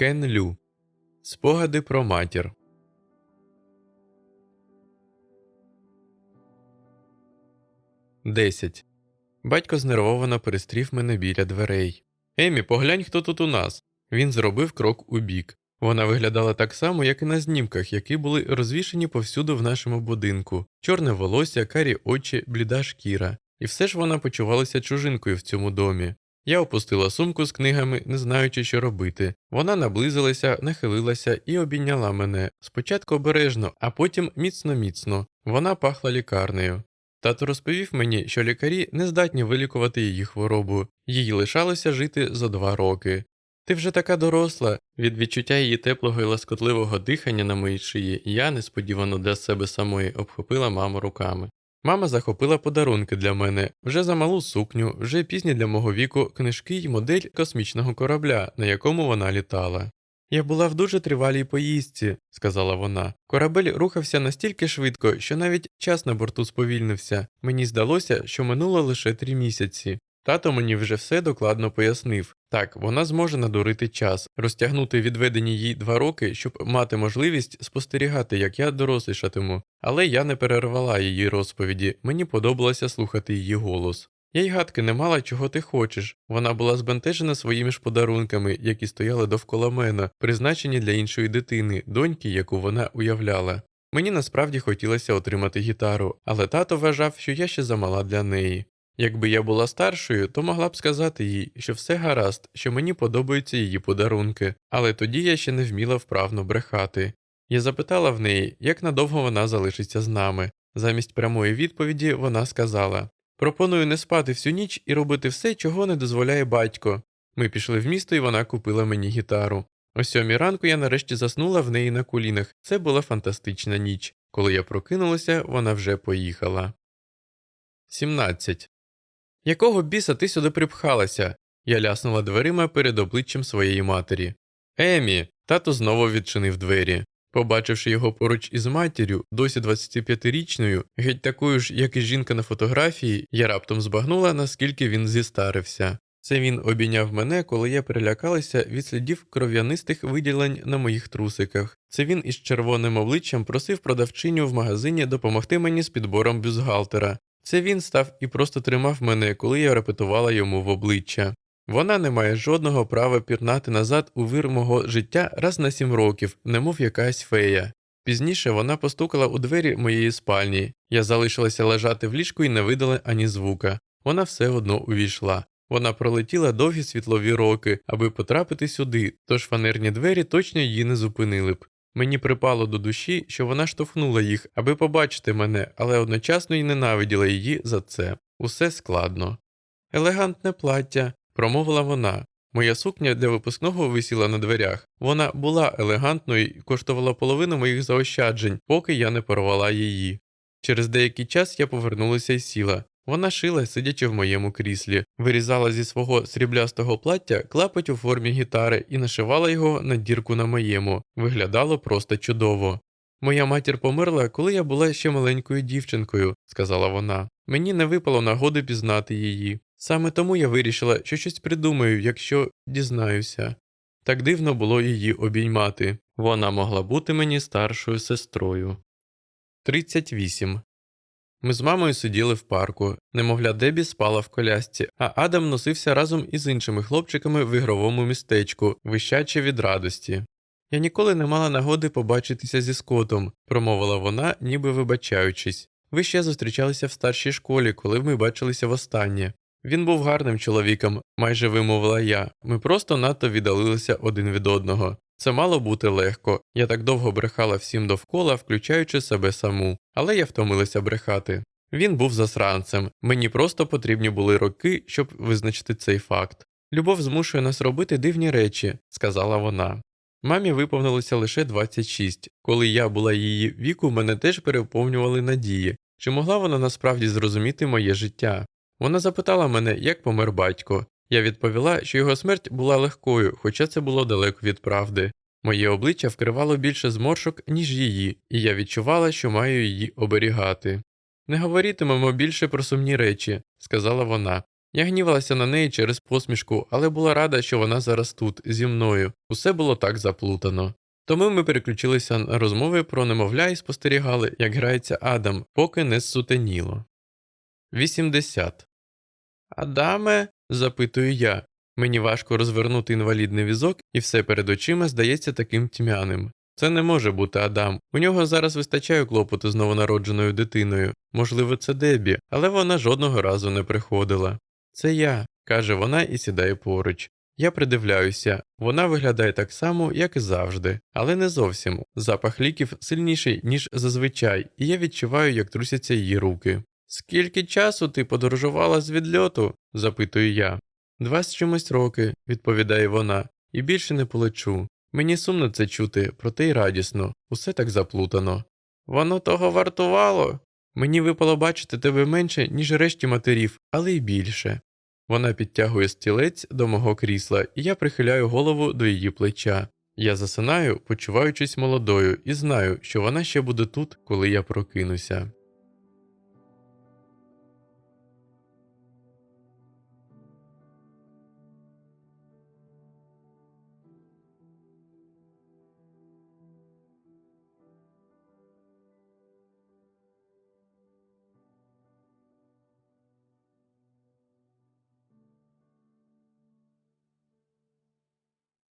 Кен Лю. Спогади про матір. Десять. Батько знервовано перестрів мене біля дверей. Емі, поглянь, хто тут у нас. Він зробив крок у бік. Вона виглядала так само, як і на знімках, які були розвішені повсюду в нашому будинку: чорне волосся, карі очі, бліда шкіра. І все ж вона почувалася чужинкою в цьому домі. Я опустила сумку з книгами, не знаючи, що робити. Вона наблизилася, нахилилася і обійняла мене спочатку обережно, а потім міцно міцно. Вона пахла лікарнею. Тато розповів мені, що лікарі не здатні вилікувати її хворобу, їй лишалося жити за два роки. Ти вже така доросла. Від відчуття її теплого і ласкотливого дихання на моїй шиї я несподівано для себе самої обхопила маму руками. Мама захопила подарунки для мене, вже за малу сукню, вже пізні для мого віку книжки й модель космічного корабля, на якому вона літала. Я була в дуже тривалій поїздці, сказала вона. Корабель рухався настільки швидко, що навіть час на борту сповільнився. Мені здалося, що минуло лише три місяці. Тато мені вже все докладно пояснив. Так, вона зможе надурити час, розтягнути відведені їй два роки, щоб мати можливість спостерігати, як я дорослішатиму. Але я не перервала її розповіді, мені подобалося слухати її голос. Я й гадки не мала, чого ти хочеш. Вона була збентежена своїми ж подарунками, які стояли довкола мене, призначені для іншої дитини, доньки, яку вона уявляла. Мені насправді хотілося отримати гітару, але тато вважав, що я ще замала для неї. Якби я була старшою, то могла б сказати їй, що все гаразд, що мені подобаються її подарунки, але тоді я ще не вміла вправно брехати. Я запитала в неї, як надовго вона залишиться з нами. Замість прямої відповіді вона сказала Пропоную не спати всю ніч і робити все, чого не дозволяє батько. Ми пішли в місто, і вона купила мені гітару. О сьомій ранку я нарешті заснула в неї на колінах. Це була фантастична ніч. Коли я прокинулася, вона вже поїхала. 17. Якого біса ти сюди припхалася? Я ляснула дверима перед обличчям своєї матері. Емі. Тато знову відчинив двері. Побачивши його поруч із матір'ю, досі 25-річною, геть такою ж, як і жінка на фотографії, я раптом збагнула, наскільки він зістарився. Це він обійняв мене, коли я перелякалася від слідів кров'янистих виділень на моїх трусиках. Це він із червоним обличчям просив продавчиню в магазині допомогти мені з підбором бюстгальтера. Це він став і просто тримав мене, коли я репетувала йому в обличчя. Вона не має жодного права пірнати назад у вир мого життя раз на сім років, немов якась фея. Пізніше вона постукала у двері моєї спальні. Я залишилася лежати в ліжку і не видала ані звука. Вона все одно увійшла. Вона пролетіла довгі світлові роки, аби потрапити сюди, тож фанерні двері точно її не зупинили б. Мені припало до душі, що вона штовхнула їх, аби побачити мене, але одночасно й ненавиділа її за це. Усе складно. Елегантне плаття, промовила вона. Моя сукня для випускного висіла на дверях. Вона була елегантною і коштувала половину моїх заощаджень, поки я не порвала її. Через деякий час я повернулася і сіла. Вона шила, сидячи в моєму кріслі, вирізала зі свого сріблястого плаття клапоть у формі гітари і нашивала його на дірку на моєму. Виглядало просто чудово. Моя матір померла, коли я була ще маленькою дівчинкою, сказала вона. Мені не випало нагоди пізнати її. Саме тому я вирішила, що щось придумаю, якщо дізнаюся. Так дивно було її обіймати. Вона могла бути мені старшою сестрою. 38. Ми з мамою сиділи в парку. Немовля Дебі спала в колясці, а Адам носився разом із іншими хлопчиками в ігровому містечку, вищачи від радості. Я ніколи не мала нагоди побачитися зі Скотом, промовила вона, ніби вибачаючись. Ви ще зустрічалися в старшій школі, коли ми бачилися востаннє. Він був гарним чоловіком, майже вимовила я. Ми просто надто віддалилися один від одного. Це мало бути легко. Я так довго брехала всім довкола, включаючи себе саму, але я втомилася брехати. Він був засранцем, мені просто потрібні були роки, щоб визначити цей факт. Любов змушує нас робити дивні речі, сказала вона. Мамі виповнилося лише 26. Коли я була її віку, мене теж переповнювали надії, чи могла вона насправді зрозуміти моє життя. Вона запитала мене, як помер батько. Я відповіла, що його смерть була легкою, хоча це було далеко від правди. Моє обличчя вкривало більше зморшок, ніж її, і я відчувала, що маю її оберігати. Не говоритимемо більше про сумні речі, сказала вона. Я гнівалася на неї через посмішку, але була рада, що вона зараз тут, зі мною. Усе було так заплутано. Тому ми переключилися на розмови про немовля і спостерігали, як грається Адам, поки не зсутеніло. 80. Адаме? Запитую я. Мені важко розвернути інвалідний візок, і все перед очима здається таким тьмяним. Це не може бути Адам. У нього зараз вистачає клопоту з новонародженою дитиною. Можливо, це Дебі, але вона жодного разу не приходила. Це я, каже вона і сідає поруч. Я придивляюся, вона виглядає так само, як і завжди, але не зовсім. Запах ліків сильніший, ніж зазвичай, і я відчуваю, як трусяться її руки. Скільки часу ти подорожувала з відльоту? запитую я. Два з чимось роки, відповідає вона, і більше не полечу. Мені сумно це чути, проте й радісно, усе так заплутано. Воно того вартувало. Мені випало бачити тебе менше, ніж решті матерів, але й більше. Вона підтягує стілець до мого крісла, і я прихиляю голову до її плеча. Я засинаю, почуваючись молодою, і знаю, що вона ще буде тут, коли я прокинуся.